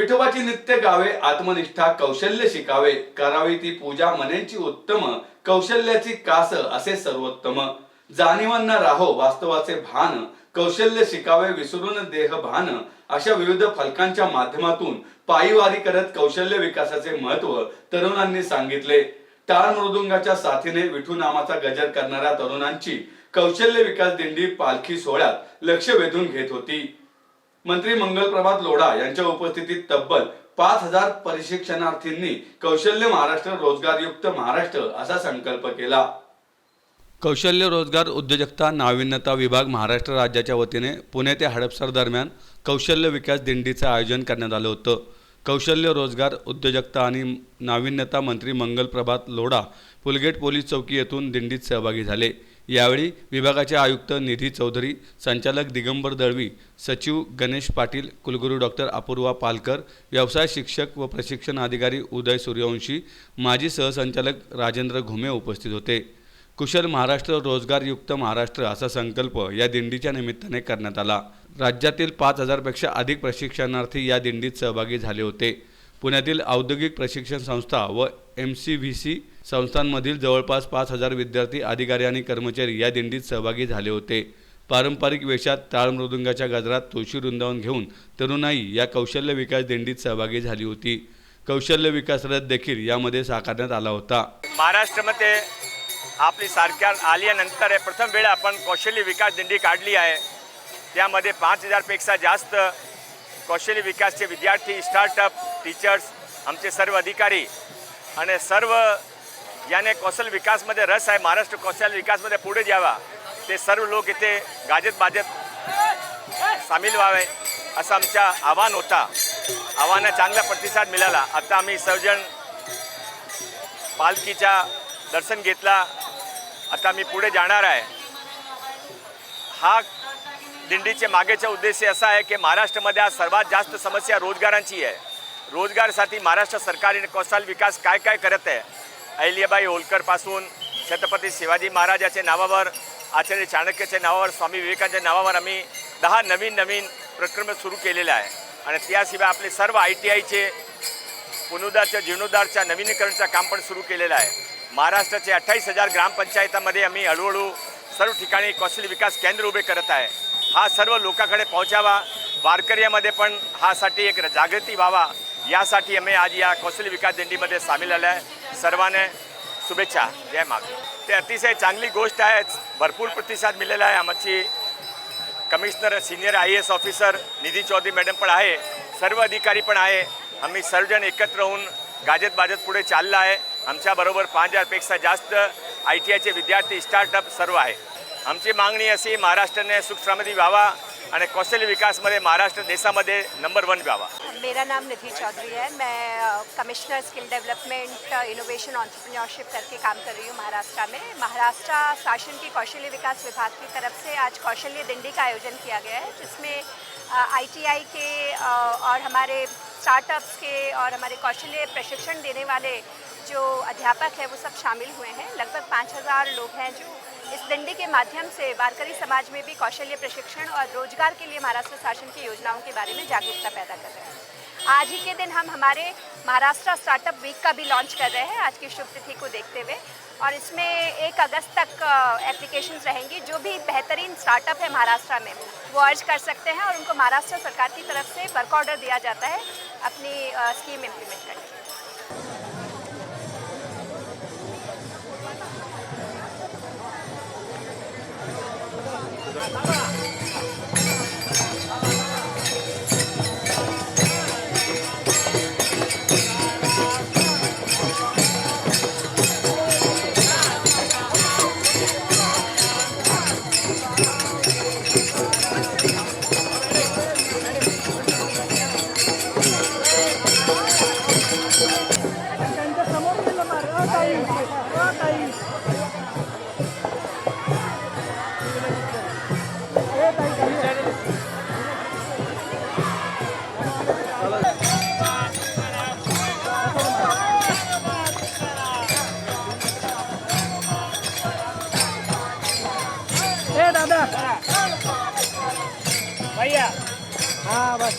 विठोबाची नित्य गावे आत्मनिष्ठा कौशल्य शिकावे. करावी ती पूजा मनेची उत्तम कौशल्याची कास असे सर्वोत्तम. जाणीवांना राहो वास्तवाचे भान कौशल्य शिकावे विसरून देह भान. अशा विविध फलकांच्या माध्यमातून पायीवारी करत कौशल्य विकासाचे महत्त्व तरुणांनी सांगितले. टाळ मृदुंगाच्या साथीने विठू नामाचा गजर करणाऱ्या तरुणांची कौशल्य विकास दिंडी पालखी सोहळ्यात लक्ष वेधून घेत होती. मंत्री मंगलप्रभात लोढा यांच्या उपस्थितीत तब्बल पाच हजार प्रशिक्षणार्थींनी कौशल्य महाराष्ट्र रोजगारयुक्त महाराष्ट्र असा संकल्प केला. कौशल्य रोजगार उद्योजकता नाविन्यता विभाग महाराष्ट्र राज्याच्या वतीने पुणे ते हडपसर दरम्यान कौशल्य विकास दिंडीचं आयोजन करण्यात आलं होतं. कौशल्य रोजगार उद्योजकता आणि नाविन्यता मंत्री मंगल प्रभात लोढा पुलगेट पोलीस चौकी येथून दिंडीत सहभागी झाले. यावेळी विभागाचे आयुक्त निधी चौधरी संचालक दिगंबर दळवी सचिव गणेश पाटील कुलगुरू डॉक्टर अपूर्वा पालकर व्यवसाय शिक्षक व प्रशिक्षण अधिकारी उदय सूर्यवंशी माजी सहसंचालक राजेंद्र घुमे उपस्थित होते. कुशल महाराष्ट्र रोजगारयुक्त महाराष्ट्र असा संकल्प या दिंडीच्या निमित्ताने करण्यात आला. राज्यातील पाच हजारपेक्षा अधिक प्रशिक्षणार्थी या दिंडीत सहभागी झाले होते. पुण्यातील औद्योगिक प्रशिक्षण संस्था व एम सी व्ही सी संस्थांमधील जवळपास पाच हजार विद्यार्थी अधिकारी आणि कर्मचारी या दिंडीत सहभागी झाले होते. पारंपरिक वेशात ताळमृदुंगाच्या गजरात तुळशी वृंदावन घेऊन तरुणाई या कौशल्य विकास दिंडीत सहभागी झाली होती. कौशल्य विकास रथ देखील यामध्ये साकारण्यात आला होता. महाराष्ट्रामध्ये आपली सरकार आल्यानंतर प्रथम वेळ आपण कौशल्य विकास दिंडी काढली आहे. त्यामध्ये पाच हजारपेक्षा जास्त कौशल्य विकासचे विद्यार्थी स्टार्टअप टीचर्स आमचे सर्व अधिकारी आणि सर्व ज्याने कौशल विकासमध्ये रस आहे. महाराष्ट्र कौशल्य विकासमध्ये पुढे जावा. ते सर्व लोक इथे गाजत बाजत सामील व्हावे असं आमच्या आव्हान होता. आव्हानाला चांगला प्रतिसाद मिळाला. आता आम्ही सर्वजण पालखीच्या दर्शन घेतला. आता मी पुढे जाणार आहे. हा दिंडीचे मागेचा उद्देश असा आहे की महाराष्ट्रामध्ये आज सर्वात जास्त समस्या रोजगारांची आहे. रोजगारसाठी महाराष्ट्र सरकारने कौशल विकास काय काय करत आहे? अहिल्याबाई होलकरपासून छत्रपती शिवाजी महाराजाच्या नावावर आचार्य चाणक्याच्या नावावर स्वामी विवेकांच्या नावावर आम्ही दहा नवीन नवीन प्रक्रम सुरू केलेलं आहे. आणि त्याशिवाय आपले सर्व आय टी आयचे पुनरुद्धारच्या जीर्णोद्धारच्या नवीनीकरणचं काम पण सुरू केलेलं आहे. महाराष्ट्राचे अठ्ठावीस हजार ग्रामपंचायतामध्ये आम्ही हळूहळू सर्व ठिकाणी कौशल्य विकास केंद्र उभे करत आहे. हा सर्व लोकांकडे पोहोचावा. वारकऱ्यामध्ये पण हासाठी एक जागृती व्हावा. यासाठी आम्ही आज या कौशल्य विकास दिंडीमध्ये सामील आलो आहे. सर्वांना शुभेच्छा. जय मागे ते अतिशय चांगली गोष्ट आहे. भरपूर प्रतिसाद मिळाला आहे. आमची commissioner senior I S officer Nidhi Chaudhary madam पण आहे. सर्व अधिकारी पण आहे. आम्ही सर्वजण एकत्र होऊन गाजत बाजत पुढे चाललं आहे. आमच्याबरोबर पाच हजारपेक्षा जास्त आय टी आयचे विद्यार्थी स्टार्टअप सर्व आहे. आमची मागणी अशी महाराष्ट्राने सुख व्हावा. कौशल्य विकासमध्ये महाराष्ट्र देशामध्ये नंबर वन व्हावा मेरा नाम निधि चौधरी है। मैं commissioner skill development innovation entrepreneurship करके काम कर रही हूँ महाराष्ट्र में। महाराष्ट्र शासन की कौशल्य विकास विभाग की तरफ़ से आज कौशल्य दिंडी का आयोजन किया गया है, जिसमें आईटीआई के और हमारे स्टार्टअप्स के और हमारे कौशल्य प्रशिक्षण देने वाले जो अध्यापक हैं, वो सब शामिल हुए हैं। लगभग पाँच हज़ार लोग हैं जो इस दिंडी के माध्यम से वारकरी समाज में भी कौशल्य प्रशिक्षण और रोज़गार के लिए महाराष्ट्र शासन की योजनाओं के बारे में जागरूकता पैदा कर रहे हैं। आज ही के दिन हम हमारे महाराष्ट्र स्टार्टअप वीक का भी लॉन्च कर रहे हैं। आज की शुभ तिथि को देखते हुए। और इसमें एक अगस्त तक एप्लीकेशन रहेंगी। जो भी बेहतरीन स्टार्टअप है महाराष्ट्र में, वो अर्ज़ कर सकते हैं और उनको महाराष्ट्र सरकार की तरफ़ से वर्क ऑर्डर दिया जाता है अपनी स्कीम इम्प्लीमेंट करने 来来来 હા બસ